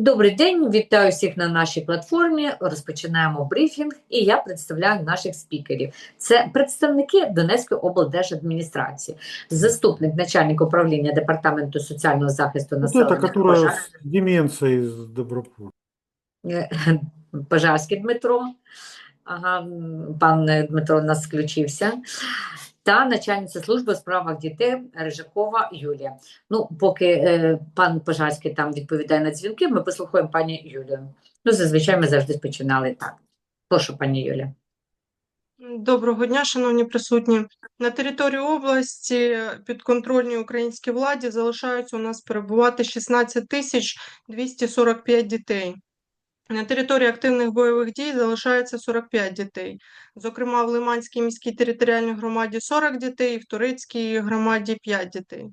Добрий день, вітаю всіх на нашій платформі. Розпочинаємо брифінг, і я представляю наших спікерів. Це представники Донецької облдержадміністрації, заступник начальника управління департаменту соціального захисту Вот населення это, которая Пожар- с деменцией из Пожарський Дмитро. Ага, пан Дмитро у нас включився. Та начальниця служби у справах дітей Рижакова Юлія. Ну, поки е, пан Пожарський там відповідає на дзвінки, ми послухаємо пані Юлію. Ну, зазвичай ми завжди починали так. Прошу, пані Юлія. Доброго дня, шановні присутні. На території області підконтрольній українській владі залишаються у нас перебувати 16 тисяч 245 дітей. На території активних бойових дій залишається 45 дітей. Зокрема, в Лиманській міській територіальній громаді 40 дітей, в Турецькій громаді 5 дітей.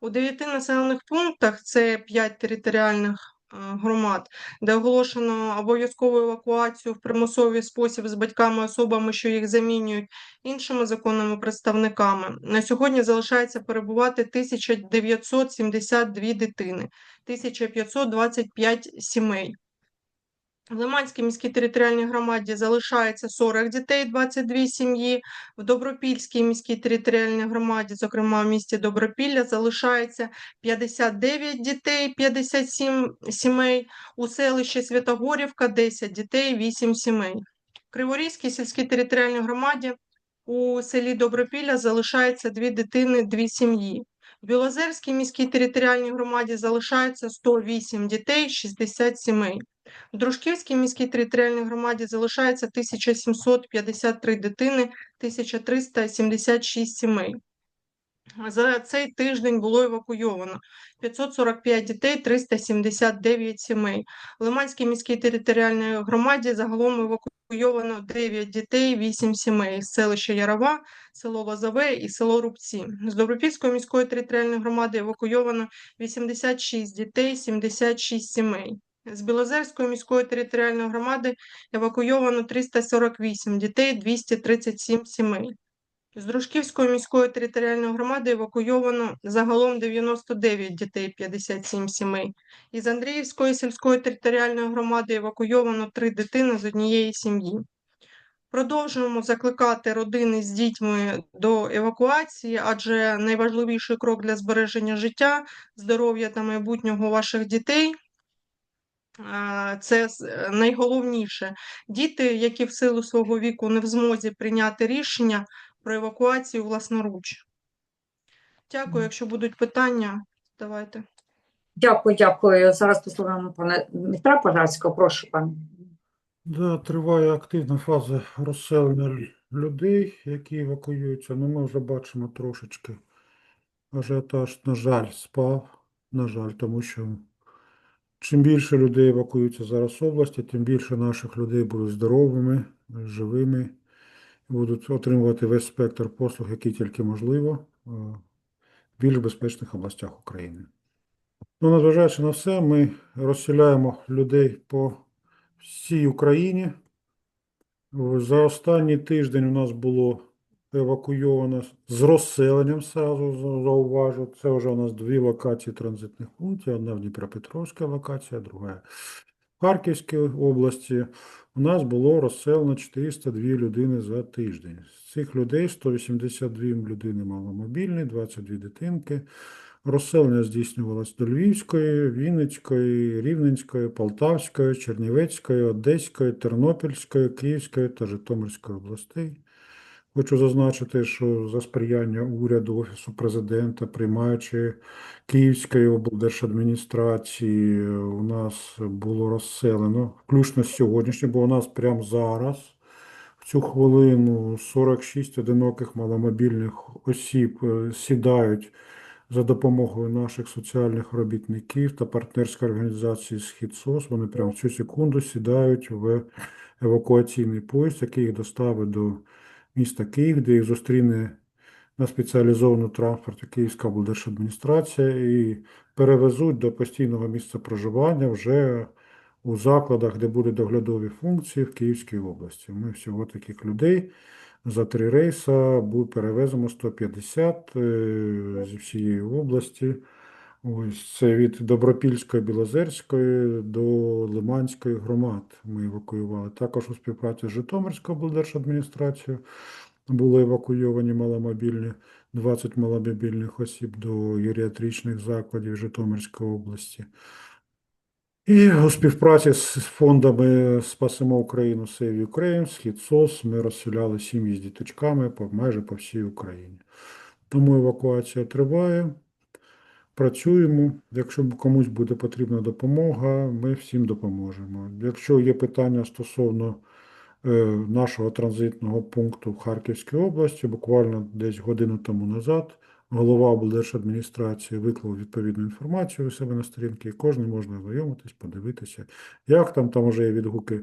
У 9 населених пунктах, це 5 територіальних е, громад, де оголошено обов'язкову евакуацію в примусовий спосіб з батьками особами, що їх замінюють, іншими законними представниками. На сьогодні залишається перебувати 1972 дитини, 1525 сімей. В Лиманській міській територіальній громаді залишається 40 дітей, 22 сім'ї. В Добропільській міській територіальній громаді, зокрема в місті Добропілля, залишається 59 дітей, 57 сімей. У селищі Святогорівка 10 дітей, 8 сімей. В Криворізькій сільській територіальній громаді у селі Добропілля залишається 2 дитини, 2 сім'ї. В Білозерській міській територіальній громаді залишається 108 дітей, 60 сімей. В Дружківській міській територіальній громаді залишається 1753 дитини, 1376 сімей. За цей тиждень було евакуйовано 545 дітей, 379 сімей. В Лиманській міській територіальній громаді загалом евакуйовано 9 дітей, 8 сімей з селища Ярова, село Лозове і село Рубці. З Добропільської міської територіальної громади евакуйовано 86 дітей, 76 сімей. З Білозерської міської територіальної громади евакуйовано 348 дітей, 237 сімей. З Дружківської міської територіальної громади евакуйовано загалом 99 дітей, 57 сімей. Із Андріївської сільської територіальної громади евакуйовано 3 дитини з однієї сім'ї. Продовжуємо закликати родини з дітьми до евакуації, адже найважливіший крок для збереження життя, здоров'я та майбутнього ваших дітей це е, найголовніше. Діти, які в силу свого віку не в змозі прийняти рішення про евакуацію власноруч. Дякую. Якщо будуть питання, давайте. Дякую, дякую. Зараз послухаємо пана Дмитра Пожарського. Прошу, пан. Да, триває активна фаза розселення людей, які евакуюються. Ну, ми вже бачимо трошечки ажіотаж, на жаль, спав. На жаль, тому що чим більше людей евакуюється зараз з області, тим більше наших людей будуть здоровими, живими, будуть отримувати весь спектр послуг, який тільки можливо, в більш безпечних областях України. Ну, незважаючи на все, ми розселяємо людей по всій Україні. За останній тиждень у нас було евакуйовано з розселенням, сразу зауважу. Це вже у нас дві локації транзитних пунктів. Одна в Дніпропетровській локація, друга в Харківській області. У нас було розселено 402 людини за тиждень. З цих людей 182 людини маломобільні, 22 дитинки. Розселення здійснювалось до Львівської, Вінницької, Рівненської, Полтавської, Чернівецької, Одеської, Тернопільської, Київської та Житомирської областей. Хочу зазначити, що за сприяння уряду, Офісу президента, приймаючи Київської облдержадміністрації, у нас було розселено, включно з бо у нас прямо зараз, в цю хвилину, 46 одиноких маломобільних осіб е, сідають за допомогою наших соціальних робітників та партнерської організації «Східсос». Вони прямо в цю секунду сідають в евакуаційний поїзд, який їх доставить до міста Київ, де їх зустріне на спеціалізовану транспорті Київська облдержадміністрація і перевезуть до постійного місця проживання вже у закладах, де будуть доглядові функції в Київській області. Ми всього таких людей за три рейса перевеземо 150 е, зі всієї області. Ось це від Добропільської, Білозерської до Лиманської громад ми евакуювали. Також у співпраці з Житомирською облдержадміністрацією були евакуйовані маломобільні 20 маломобільних осіб до геріатричних закладів Житомирської області. І у співпраці з фондами Спасимо Україну Save Ukraine, Схід СОС ми розселяли сім'ї з діточками по майже по всій Україні. Тому евакуація триває. Працюємо. Якщо комусь буде потрібна допомога, ми всім допоможемо. Якщо є питання стосовно е, нашого транзитного пункту в Харківській області, буквально десь годину тому назад голова облдержадміністрації виклав відповідну інформацію у себе на сторінці, і кожен можна ознайомитись, подивитися, як там, там вже є відгуки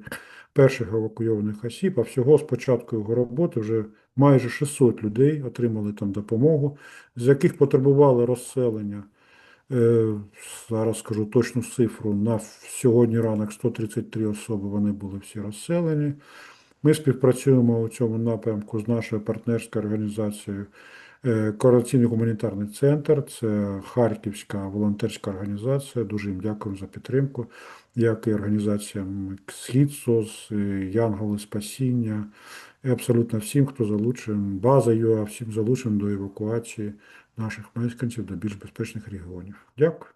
перших евакуйованих осіб, а всього з початку його роботи вже майже 600 людей отримали там допомогу, з яких потребували розселення. Е, Зараз скажу точну цифру. На сьогодні ранок 133 особи вони були всі розселені. Ми співпрацюємо у цьому напрямку з нашою партнерською організацією е, Координаційний гуманітарний центр. Це Харківська волонтерська організація. Дуже їм дякую за підтримку, як і організаціям Схід СОС, е, Янголи Спасіння, і абсолютно всім, хто залучений, база ЮА, всім залученим до евакуації наших мешканців до більш безпечних регіонів. Дякую.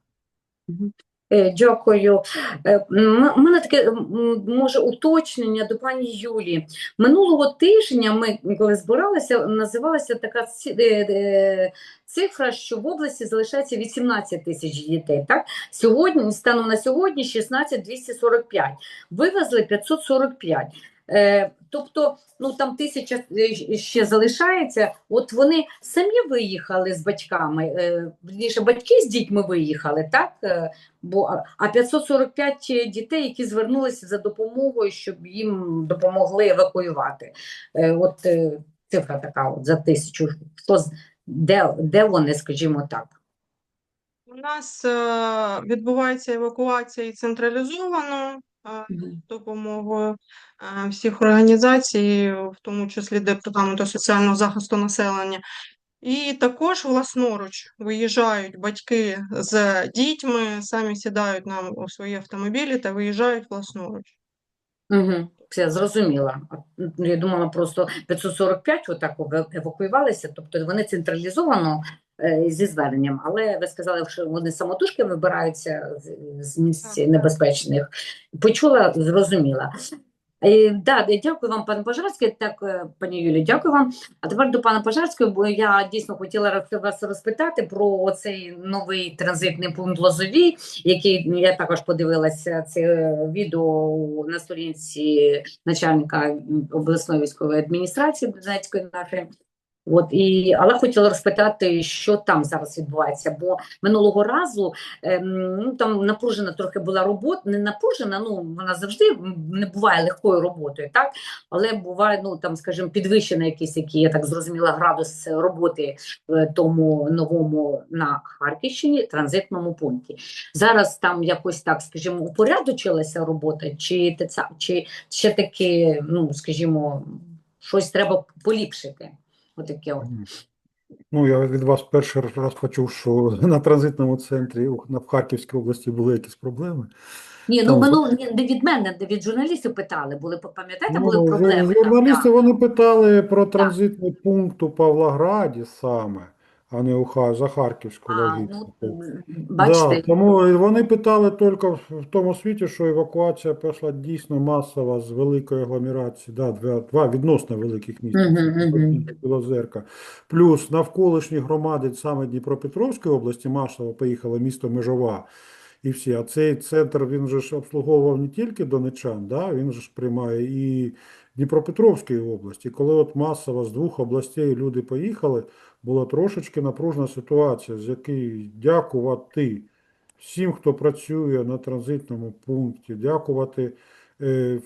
Е, Дякую. Е, У мене таке може уточнення до пані Юлії. Минулого тижня ми, коли збиралися, називалася така е, цифра, що в області залишається 18 тисяч дітей. Так? Сьогодні, станом на сьогодні 16 245. Вивезли 545. Е, Тобто, ну там тисяча е, ще залишається. От вони самі виїхали з батьками, е, батьки з дітьми виїхали, так? Бо, а- а 545 дітей, які звернулися за допомогою, щоб їм допомогли евакуювати. От цифра така от за тисячу. Хто де, де вони, скажімо так? У нас е, відбувається евакуація і централізовано допомогою всіх організацій, в тому числі Департаменту соціального захисту населення. І також власноруч виїжджають батьки з дітьми, самі сідають нам у свої автомобілі та виїжджають власноруч. Угу. Все, зрозуміла. Я думала, просто 545 отак евакуювалися, тобто вони централізовано е, зі зверненням, але ви сказали, що вони самотужки вибираються з, з місць небезпечних. Почула, зрозуміла. Е, да, дякую вам, пане Пожарський. Так, е, пані Юлі, дякую вам. А тепер до пана Пожарського, бо я дійсно хотіла вас розпитати про цей новий транзитний пункт Лозовій, який я також подивилася це відео на сторінці начальника обласної військової адміністрації Донецької нашої. От і але хотіла розпитати, що там зараз відбувається. Бо минулого разу ем, ну там напружена трохи була робота, не напружена. Ну вона завжди не буває легкою роботою, так але буває, ну там, скажімо, підвищений якийсь, який я так зрозуміла, градус роботи в тому новому на Харківщині транзитному пункті. Зараз там якось так, скажімо, упорядочилася робота, чи це- чи ще таки, ну скажімо, щось треба поліпшити. Отаке от. Ну, я від вас перший раз почув, що на транзитному центрі на в Харківській області були якісь проблеми. Ні, ну Там- минуло не від мене, не від журналістів питали. Були пам'ятаєте, були Ну, проблеми. там, журналісти так. вони питали про транзитний пункт у Павлограді саме, а не у Ха- за Харківську А, логістику. ну, бачите, Да, тому вони питали тільки в в тому світі, що евакуація пішла дійсно масова з великої агломерації, да, два, два відносно великих міст, Мгм, мгм. Білозерка. Плюс навколишні громади саме Дніпропетровської області масово поїхало місто Межова. І всі, а цей центр він же ж обслуговував не тільки донечан, да, він же ж приймає і Дніпропетровської області. Коли от масово з двох областей люди поїхали, була трошечки напружена ситуація, з якої дякувати всім, хто працює на транзитному пункті, дякувати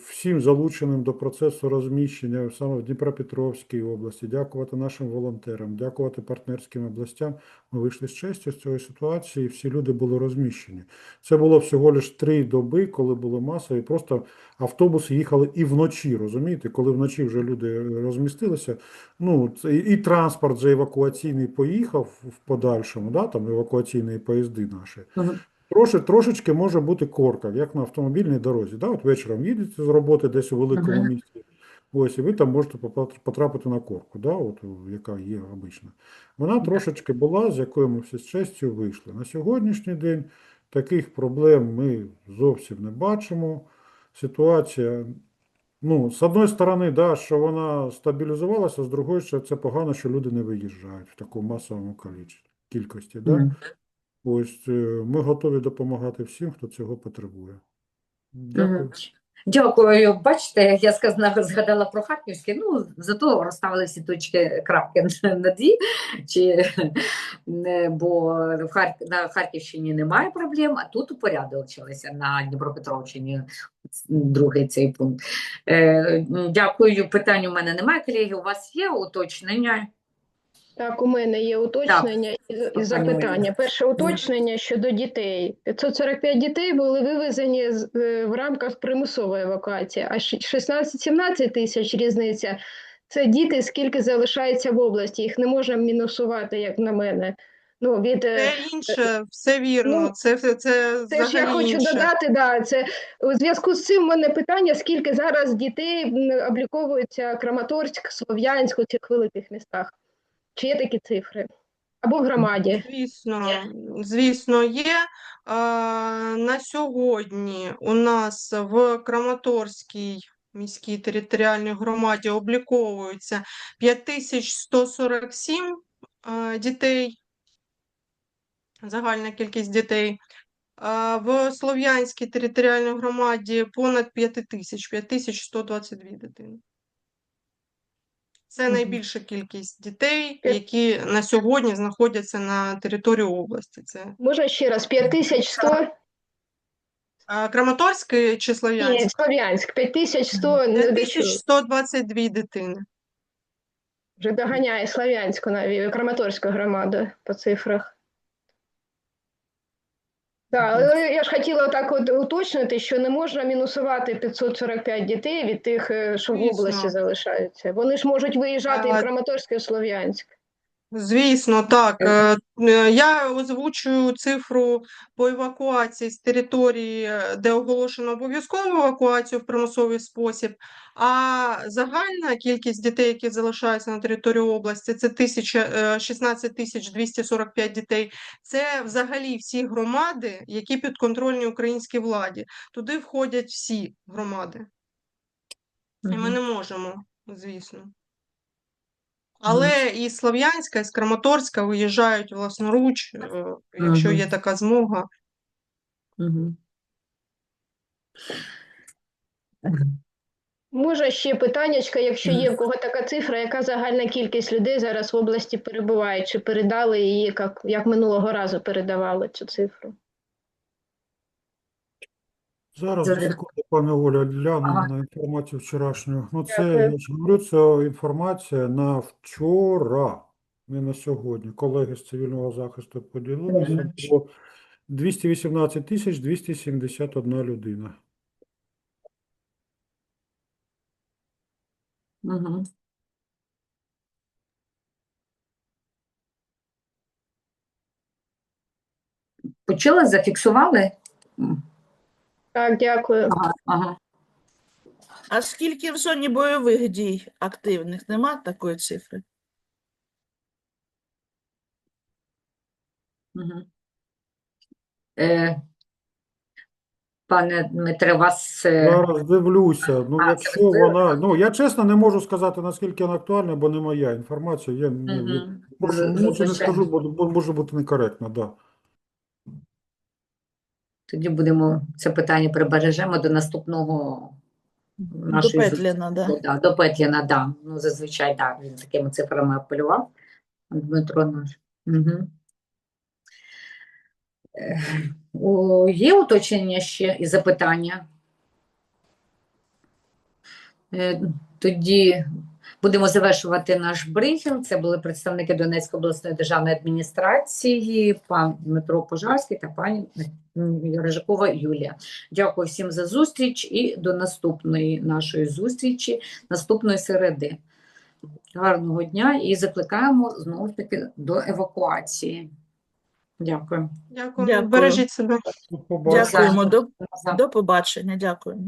всім залученим до процесу розміщення саме в Дніпропетровській області, дякувати нашим волонтерам, дякувати партнерським областям. Ми вийшли з честю з цієї ситуації, і всі люди були розміщені. Це було всього лише три доби, коли були масові, просто автобуси їхали і вночі, розумієте, коли вночі вже люди розмістилися. Ну, і транспорт вже евакуаційний поїхав в подальшому, да, там евакуаційні поїзди наші. Мгм. Трошечки може бути корка, як на автомобільній дорозі. Да? От вечором їдете з роботи десь у великому місті, ось, і ви там можете потрапити на корку, да? От, яка є обична. Вона трошечки була, з якою ми всі з честю вийшли. На сьогоднішній день таких проблем ми зовсім не бачимо. Ситуація, ну, з одної сторони, да, що вона стабілізувалася, з другої, що це погано, що люди не виїжджають в такому масовому кількості. да? Мгм. Ось е, ми готові допомагати всім, хто цього потребує. Дякую. Дякую. Бачите, я сказала, згадала про Харківське, ну зато розставили всі точки крапки над «і», чи, бо в Хар... на Харківщині немає проблем, а тут упорядочилися на Дніпропетровщині другий цей пункт. Е, Дякую. Питань у мене немає, колеги. У вас є уточнення? Так, у мене є уточнення і, і запитання. Перше уточнення щодо дітей. 545 дітей були вивезені з- е, в рамках примусової евакуації, а щ- 16-17 тисяч різниця. Це діти, скільки залишається в області. Їх не можна мінусувати, як на мене. Ну, від, е, Це інше, все вірно. Ну, Це, це, це Це ж я хочу інше. додати, да, це у зв'язку з цим в мене питання, скільки зараз дітей обліковується Краматорськ, Слов'янськ у цих великих містах? Чи є такі цифри? Або в громаді? Звісно, звісно, є. А, на сьогодні у нас в Краматорській міській територіальній громаді обліковується 5147 а, дітей, загальна кількість дітей. А в Слов'янській територіальній громаді понад 5 тисяч, 5122 дитини. Це найбільша кількість дітей, які на сьогодні знаходяться на території області. Це Можна ще раз, 5100? а, Краматорськ чи Ні, Слов'янськ? Слов'янськ, 5100, не дочула. 5122 дитини. Вже доганяє Слов'янську навіть, Краматорську громаду по цифрах. Так, але я ж хотіла так от уточнити, що не можна мінусувати 545 дітей від тих, е, що в області залишаються. Вони ж можуть виїжджати і в Краматорське Краматорськ, і в Слов'янськ. Звісно, так. Е, е, Я озвучую цифру по евакуації з території, е, де оголошено обов'язкову евакуацію в примусовий спосіб, а загальна кількість дітей, які залишаються на території області, це 1000, е, 16 тисяч 245 дітей. Це взагалі всі громади, які підконтрольні українській владі. Туди входять всі громади. І ми не можемо, звісно. Але і Слов'янська, і з Краматорська виїжджають власноруч, е, якщо є така змога. Може ще питаннячка, якщо є в кого така цифра, яка загальна кількість людей зараз в області перебуває, чи передали її, як, як минулого разу передавали цю цифру? Зараз, Зараз. Пане Оля, гляну Ага. на інформацію вчорашню. Ну, це, я ж говорю, це інформація на вчора, не на сьогодні. Колеги з цивільного захисту поділилися. Мгм. Було 218 тисяч 271 людина. Мгм. Почули, зафіксували? Так, дякую. Ага, ага. А скільки в зоні бойових дій активних? Нема такої цифри? Мгм. Е, пане Дмитре, вас е, Зараз дивлюся. Ну, А, якщо ви- вона. Ну, я чесно не можу сказати, наскільки вона актуальна, бо не моя інформація. Я ну, Мгм. від- можу, Ну, не звичайно. скажу, бо, бо може бути некоректно, да. Тоді будемо це питання прибережемо до наступного До нашої Петліна, да. Да, до Петліна, да. Ну, зазвичай, да, він такими цифрами апелював. Дмитро наш. Угу. О, є уточнення ще і запитання? Е, Тоді будемо завершувати наш брифінг. Це були представники Донецької обласної державної адміністрації, пан Дмитро Пожарський та пані Рижакова Юлія. Дякую всім за зустріч і до наступної нашої зустрічі, наступної середи. Гарного дня і закликаємо знову ж таки до евакуації. Дякую. Дякую. Дякую. Бережіть себе. Дякуємо. До, до побачення. Дякуємо.